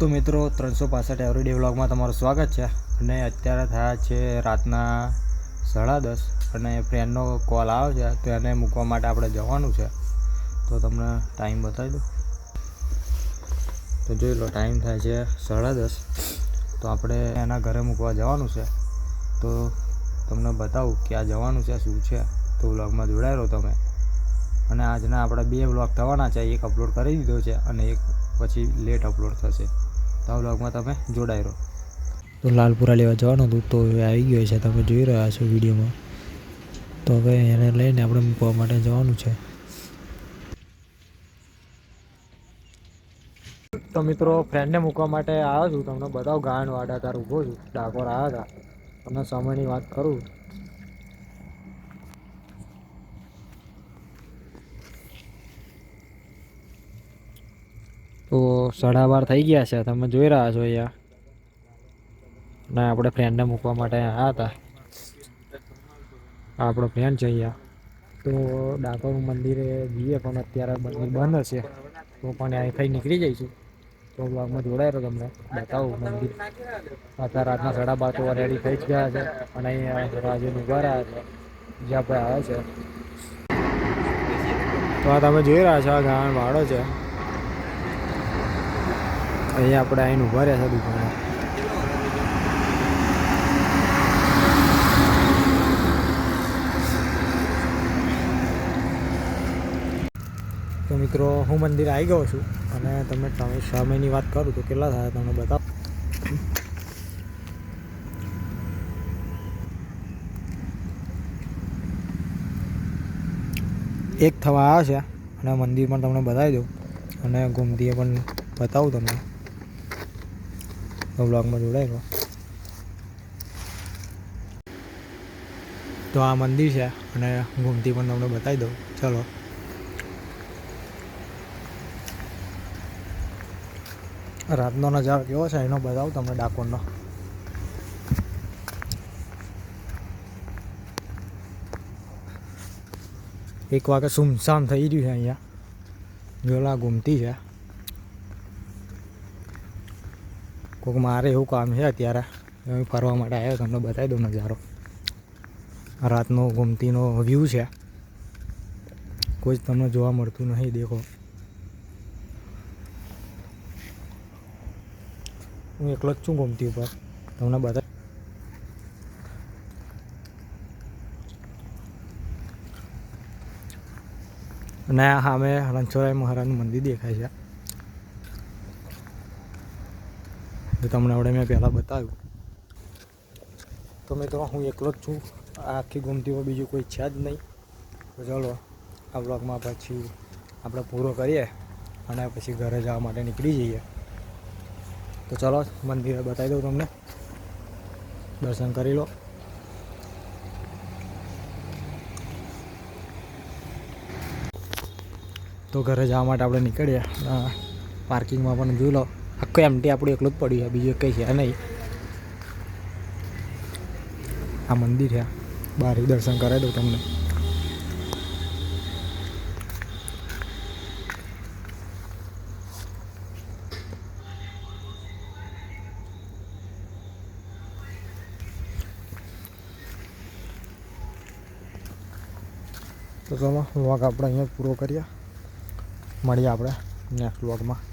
તો મિત્રો ત્રણસો પાસઠ એવરીડે વ્લોગમાં તમારું સ્વાગત છે. અને અત્યારે થયા છે રાતના સાડા દસ અને ફ્રેન્ડનો કોલ આવ્યો છે, તો એને મૂકવા માટે આપણે જવાનું છે. તો તમને ટાઈમ બતાવી દઉં. તો જોઈ લો ટાઈમ થાય છે સાડા દસ. તો આપણે એના ઘરે મૂકવા જવાનું છે. તો તમને બતાવું કે આ જવાનું છે, શું છે? તો વ્લોગમાં જોડાઈ તમે. અને આજના આપણા બે વ્લોગ થવાના છે, એક અપલોડ કરી દીધો છે અને એક પછી લેટ અપલોડ થશે. તો આ તમે જોડાઈ રહો. તો લાલપુરા લેવા જવાનું હતું તો એ આવી ગયો છે. તમે જોઈ રહ્યા છો વિડીયોમાં. તો હવે એને લઈને આપણે મૂકવા માટે જવાનું છે. તો મિત્રો ફ્રેન્ડને મૂકવા માટે આવ્યો છું. તમને બતાવું ગાયન વાડા તાર ઊભો છું. ડાકોર આવ્યા હતા. તમને સમયની વાત કરું. તો સાડા બાર થઈ ગયા છે. તમે જોઈ રહ્યા છો અહીંયા. ના, આપણે ફ્રેન્ડને મૂકવા માટે આવ્યા હતા. આપણો ફ્રેન્ડ છે અહીંયા. તો ડાકોર મંદિરે જઈએ, પણ અત્યારે મંદિર બંધ હશે. તો પણ અહીંથી નીકળી જઈશું. તો બ્લોગમાં જોડાય રહ્યો તમને. બતાવું મંદિર. અત્યારે રાતના સાડા બાર તો રેડી થઈ જ ગયા છે. અને અહીંયા રાજુ ઊભા રહ્યા છે. જે આપણે આવે છે. તો આ તમે જોઈ રહ્યા છો, આ ગાણ વાળો છે. અહીંયા આપણે અહીં ઊભા રહ્યા છે દુકાને. તો મિત્રો, હું મંદિર આવી ગયો છું અને તમે તમે સમયની વાત કરું તો કેટલા થાય તમને બતાવો. એક થવા આવ્યા છે અને મંદિર પણ તમને બતાવી દઉં અને ગોમતીએ પણ બતાવું તમને. તો બ્લોગમાં જોડાઈ રહો તો આ મંદિર છે અને ગોમતી પણ તમને બતાવી દઉં ચલો રાતનો નજારો કેવો છે એનો બતાવું તમને ડાકોરનો એક વાગે સુમસામ થઈ રહ્યું છે અહીંયા જોલા ગુમતી છે કોઈક મારે એવું કામ છે અત્યારે. હું ફરવા માટે આવ્યો તમને બતાવી દઉં નજારો. રાતનો ગુમતીનો વ્યૂ છે. કોઈ જ તમને જોવા મળતું નહીં, દેખો. હું એકલો જ છું ગોમતી ઉપર. તમને બતા અને સામે રણછોડરાય મહારાજનું મંદિર દેખાય છે. તો તમને આપણે મેં પહેલાં બતાવ્યું. તો મિત્રો, હું એકલો જ છું. આખી ગુમતીમાં બીજું કોઈ છે જ નહીં. તો ચલો, આ બ્લોગમાં પછી આપણે પૂરો કરીએ અને પછી ઘરે જવા માટે નીકળી જઈએ. તો ચલો, મંદિરે બતાવી દઉં તમને. દર્શન કરી લો. તો ઘરે જવા માટે આપણે નીકળીએ. પાર્કિંગમાં પણ જોઈ લો. આખું એમટી આપણું એકલું જ પડ્યું છે, બીજું કંઈ છે નહીં. આ મંદિર છે. બહાર દર્શન કરાવી દઉં તમને. તો વ્લોગ આપણે અહીંયા પૂરો કરીએ. મળીએ આપણે નેક્સ્ટ વ્લોગમાં